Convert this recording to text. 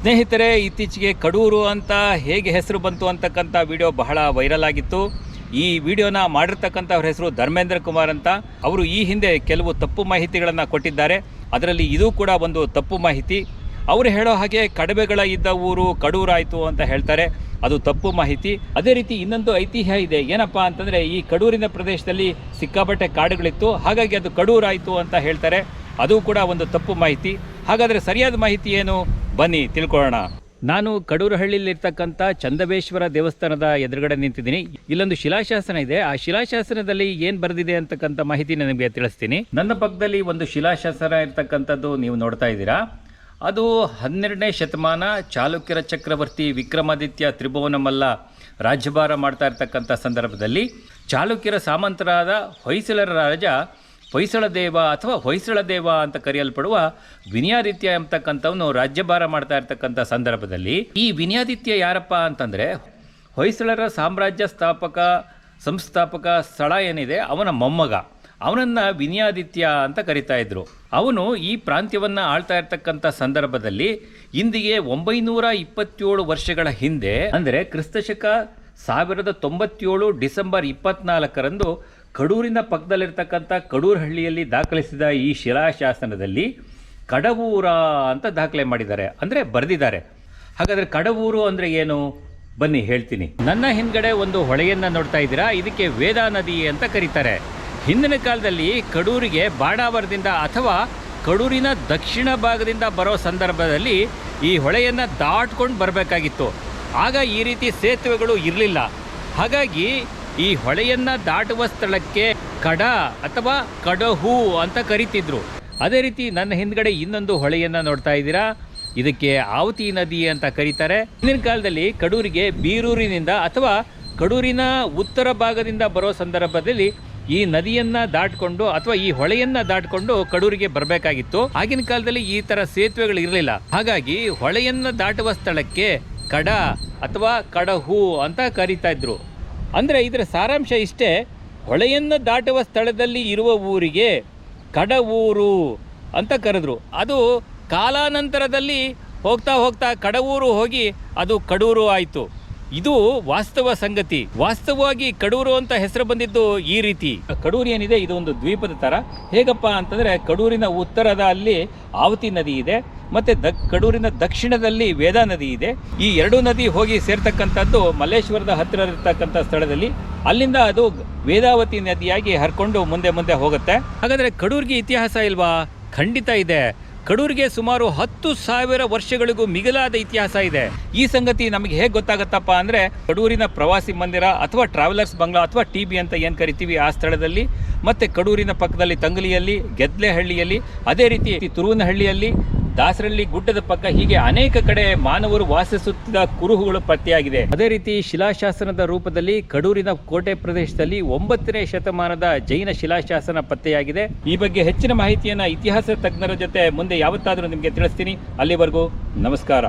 ಸ್ನೇಹಿತರೆ, ಇತ್ತೀಚೆಗೆ ಕಡೂರು ಅಂತ ಹೇಗೆ ಹೆಸರು ಬಂತು ಅಂತಕ್ಕಂಥ ವಿಡಿಯೋ ಬಹಳ ವೈರಲ್ ಆಗಿತ್ತು. ಈ ವಿಡಿಯೋನ ಮಾಡಿರ್ತಕ್ಕಂಥವ್ರ ಹೆಸರು ಧರ್ಮೇಂದ್ರ ಕುಮಾರ್ ಅಂತ. ಅವರು ಈ ಹಿಂದೆ ಕೆಲವು ತಪ್ಪು ಮಾಹಿತಿಗಳನ್ನು ಕೊಟ್ಟಿದ್ದಾರೆ. ಅದರಲ್ಲಿ ಇದು ಕೂಡ ಒಂದು ತಪ್ಪು ಮಾಹಿತಿ. ಅವರು ಹೇಳೋ ಹಾಗೆ ಕಡಬೆಗಳ ಇದ್ದ ಊರು ಕಡೂರಾಯಿತು ಅಂತ ಹೇಳ್ತಾರೆ. ಅದು ತಪ್ಪು ಮಾಹಿತಿ. ಅದೇ ರೀತಿ ಇನ್ನೊಂದು ಐತಿಹ್ಯ ಇದೆ. ಏನಪ್ಪಾ ಅಂತಂದರೆ, ಈ ಕಡೂರಿನ ಪ್ರದೇಶದಲ್ಲಿ ಸಿಕ್ಕಾಪಟ್ಟೆ ಕಾಡುಗಳಿತ್ತು. ಹಾಗಾಗಿ ಅದು ಕಡೂರಾಯಿತು ಅಂತ ಹೇಳ್ತಾರೆ. ಅದು ಕೂಡ ಒಂದು ತಪ್ಪು ಮಾಹಿತಿ. ಹಾಗಾದರೆ ಸರಿಯಾದ ಮಾಹಿತಿ ಏನು? ಬನ್ನಿ, ತಿಳ್ಕೊಳ್ಳೋಣ. ನಾನು ಕಡೂರಹಳ್ಳಿಲಿರ್ತಕ್ಕಂಥ ಚಂದಬೇಶ್ವರ ದೇವಸ್ಥಾನದ ಎದುರುಗಡೆ ನಿಂತಿದ್ದೀನಿ. ಇಲ್ಲೊಂದು ಶಿಲಾಶಾಸನ ಇದೆ. ಆ ಶಿಲಾಶಾಸನದಲ್ಲಿ ಏನು ಬರೆದಿದೆ ಅಂತಕ್ಕಂಥ ಮಾಹಿತಿ ನಿಮಗೆ ತಿಳಿಸ್ತೀನಿ. ನನ್ನ ಪಕ್ಕದಲ್ಲಿ ಒಂದು ಶಿಲಾಶಾಸನ ಇರ್ತಕ್ಕಂಥದ್ದು ನೀವು ನೋಡ್ತಾ ಇದ್ದೀರಾ. ಅದು ಹನ್ನೆರಡನೇ ಶತಮಾನ ಚಾಲುಕ್ಯರ ಚಕ್ರವರ್ತಿ ವಿಕ್ರಮಾದಿತ್ಯ ತ್ರಿಭುವನಮಲ್ಲ ರಾಜ್ಯಭಾರ ಮಾಡ್ತಾ ಇರ್ತಕ್ಕಂಥ ಸಂದರ್ಭದಲ್ಲಿ ಚಾಲುಕ್ಯರ ಸಾಮಂತರಾದ ಹೊಯ್ಸಳರ ರಾಜ ಹೊಯ್ಸಳ ದೇವ ಅಥವಾ ಹೊಯ್ಸಳ ದೇವ ಅಂತ ಕರೆಯಲ್ಪಡುವ ವಿನಯಾದಿತ್ಯ ಎಂಬತಕ್ಕಂಥವನು ರಾಜ್ಯಭಾರ ಮಾಡ್ತಾ ಇರ್ತಕ್ಕಂಥ ಸಂದರ್ಭದಲ್ಲಿ, ಈ ವಿನಯಾದಿತ್ಯ ಯಾರಪ್ಪ ಅಂತಂದರೆ ಹೊಯ್ಸಳರ ಸಾಮ್ರಾಜ್ಯ ಸ್ಥಾಪಕ, ಸಂಸ್ಥಾಪಕ ಸ್ಥಳ ಏನಿದೆ, ಅವನ ಮೊಮ್ಮಗ. ಅವನನ್ನು ವಿನಯಾದಿತ್ಯ ಅಂತ ಕರಿತಾ ಇದ್ರು. ಅವನು ಈ ಪ್ರಾಂತ್ಯವನ್ನು ಆಳ್ತಾ ಇರ್ತಕ್ಕಂಥ ಸಂದರ್ಭದಲ್ಲಿ ಇಂದಿಗೆ ಒಂಬೈನೂರ ಇಪ್ಪತ್ತೇಳು ವರ್ಷಗಳ ಹಿಂದೆ, ಅಂದರೆ ಕ್ರಿಸ್ತಶಕ ಸಾವಿರದ ತೊಂಬತ್ತೇಳು ಡಿಸೆಂಬರ್ ಇಪ್ಪತ್ನಾಲ್ಕರಂದು ಕಡೂರಿನ ಪಕ್ಕದಲ್ಲಿರ್ತಕ್ಕಂಥ ಕಡೂರಹಳ್ಳಿಯಲ್ಲಿ ದಾಖಲಿಸಿದ ಈ ಶಿಲಾಶಾಸನದಲ್ಲಿ ಕಡವೂರ ಅಂತ ದಾಖಲೆ ಮಾಡಿದ್ದಾರೆ, ಅಂದರೆ ಬರೆದಿದ್ದಾರೆ. ಹಾಗಾದರೆ ಕಡವೂರು ಅಂದರೆ ಏನು? ಬನ್ನಿ, ಹೇಳ್ತೀನಿ. ನನ್ನ ಹಿಂದ್ಗಡೆ ಒಂದು ಹೊಳೆಯನ್ನು ನೋಡ್ತಾ ಇದ್ದೀರಾ? ಇದಕ್ಕೆ ವೇದಾ ನದಿ ಅಂತ ಕರೀತಾರೆ. ಹಿಂದಿನ ಕಾಲದಲ್ಲಿ ಕಡೂರಿಗೆ ಬಾಡಾವರದಿಂದ ಅಥವಾ ಕಡೂರಿನ ದಕ್ಷಿಣ ಭಾಗದಿಂದ ಬರೋ ಸಂದರ್ಭದಲ್ಲಿ ಈ ಹೊಳೆಯನ್ನು ದಾಟ್ಕೊಂಡು ಬರಬೇಕಾಗಿತ್ತು. ಆಗ ಈ ರೀತಿ ಸೇತುವೆಗಳು ಇರಲಿಲ್ಲ. ಹಾಗಾಗಿ ಈ ಹೊಳೆಯನ್ನು ದಾಟುವ ಸ್ಥಳಕ್ಕೆ ಕಡ ಅಥವಾ ಕಡಹು ಅಂತ ಕರಿತಿದ್ರು. ಅದೇ ರೀತಿ ನನ್ನ ಹಿಂದ್ಗಡೆ ಇನ್ನೊಂದು ಹೊಳೆಯನ್ನು ನೋಡ್ತಾ ಇದ್ದೀರಾ? ಇದಕ್ಕೆ ಆವತಿ ನದಿ ಅಂತ ಕರೀತಾರೆ. ಹಿಂದಿನ ಕಾಲದಲ್ಲಿ ಕಡೂರಿಗೆ ಬೀರೂರಿನಿಂದ ಅಥವಾ ಕಡೂರಿನ ಉತ್ತರ ಭಾಗದಿಂದ ಬರೋ ಸಂದರ್ಭದಲ್ಲಿ ಈ ನದಿಯನ್ನ ದಾಟ್ಕೊಂಡು ಅಥವಾ ಈ ಹೊಳೆಯನ್ನ ದಾಟ್ಕೊಂಡು ಕಡೂರಿಗೆ ಬರಬೇಕಾಗಿತ್ತು. ಆಗಿನ ಕಾಲದಲ್ಲಿ ಈ ತರ ಸೇತುವೆಗಳು ಇರಲಿಲ್ಲ. ಹಾಗಾಗಿ ಹೊಳೆಯನ್ನ ದಾಟುವ ಸ್ಥಳಕ್ಕೆ ಕಡ ಅಥವಾ ಕಡಹು ಅಂತ ಕರೀತಾ ಇದ್ರು. ಅಂದ್ರೆ ಇದರ ಸಾರಾಂಶ ಇಷ್ಟೇ, ಹೊಳೆಯನ್ನು ದಾಟುವ ಸ್ಥಳದಲ್ಲಿ ಇರುವ ಊರಿಗೆ ಕಡವೂರು ಅಂತ ಕರೆದ್ರು. ಅದು ಕಾಲಾನಂತರದಲ್ಲಿ ಹೋಗ್ತಾ ಹೋಗ್ತಾ ಕಡವೂರು ಹೋಗಿ ಅದು ಕಡೂರು ಆಯಿತು. ಇದು ವಾಸ್ತವ ಸಂಗತಿ. ವಾಸ್ತವವಾಗಿ ಕಡೂರು ಅಂತ ಹೆಸರು ಬಂದಿದ್ದು ಈ ರೀತಿ. ಕಡೂರು ಏನಿದೆ? ಇದು ಒಂದು ದ್ವೀಪದ ತರ. ಹೇಗಪ್ಪ ಅಂತಂದ್ರೆ ಕಡೂರಿನ ಉತ್ತರದ ಅಲ್ಲಿ ಆವತಿ ನದಿ ಇದೆ, ಮತ್ತೆ ದ ಕಡೂರಿನ ದಕ್ಷಿಣದಲ್ಲಿ ವೇದಾ ನದಿ ಇದೆ. ಈ ಎರಡು ನದಿ ಹೋಗಿ ಸೇರ್ತಕ್ಕಂಥದ್ದು ಮಲ್ಲೇಶ್ವರದ ಹತ್ತಿರ ಇರ್ತಕ್ಕಂಥ ಸ್ಥಳದಲ್ಲಿ. ಅಲ್ಲಿಂದ ಅದು ವೇದಾವತಿ ನದಿಯಾಗಿ ಹರ್ಕೊಂಡು ಮುಂದೆ ಮುಂದೆ ಹೋಗುತ್ತೆ. ಹಾಗಾದ್ರೆ ಕಡೂರಿಗೆ ಇತಿಹಾಸ ಇಲ್ವಾ? ಖಂಡಿತ ಇದೆ. ಕಡೂರಿಗೆ ಸುಮಾರು ಹತ್ತು ಸಾವಿರ ವರ್ಷಗಳಿಗೂ ಮಿಗಿಲಾದ ಇತಿಹಾಸ ಇದೆ. ಈ ಸಂಗತಿ ನಮಗೆ ಹೇಗೆ ಗೊತ್ತಾಗತ್ತಪ್ಪ ಅಂದ್ರೆ, ಕಡೂರಿನ ಪ್ರವಾಸಿ ಮಂದಿರ ಅಥವಾ ಟ್ರಾವೆಲರ್ಸ್ ಬಂಗ್ಲಾ ಅಥವಾ ಟಿ ಬಿ ಅಂತ ಏನು ಕರಿತೀವಿ ಆ ಸ್ಥಳದಲ್ಲಿ, ಮತ್ತೆ ಕಡೂರಿನ ಪಕ್ಕದಲ್ಲಿ ತಂಗಲಿಯಲ್ಲಿ, ಗೆದ್ಲೆಹಳ್ಳಿಯಲ್ಲಿ, ಅದೇ ರೀತಿ ತುರುವನಹಳ್ಳಿಯಲ್ಲಿ ದಾಸರಳ್ಳಿ ಗುಡ್ಡದ ಪಕ್ಕ ಹೀಗೆ ಅನೇಕ ಕಡೆ ಮಾನವರು ವಾಸಿಸುತ್ತಿದ್ದ ಕುರುಹುಗಳು ಪತ್ತೆಯಾಗಿದೆ. ಅದೇ ರೀತಿ ಶಿಲಾಶಾಸನದ ರೂಪದಲ್ಲಿ ಕಡೂರಿನ ಕೋಟೆ ಪ್ರದೇಶದಲ್ಲಿ ಒಂಬತ್ತನೇ ಶತಮಾನದ ಜೈನ ಶಿಲಾಶಾಸನ ಪತ್ತೆಯಾಗಿದೆ. ಈ ಬಗ್ಗೆ ಹೆಚ್ಚಿನ ಮಾಹಿತಿಯನ್ನ ಇತಿಹಾಸ ತಜ್ಞರ ಜೊತೆ ಮುಂದೆ ಯಾವತ್ತಾದರೂ ನಿಮಗೆ ತಿಳಿಸ್ತೀನಿ. ಅಲ್ಲಿವರೆಗೂ ನಮಸ್ಕಾರ.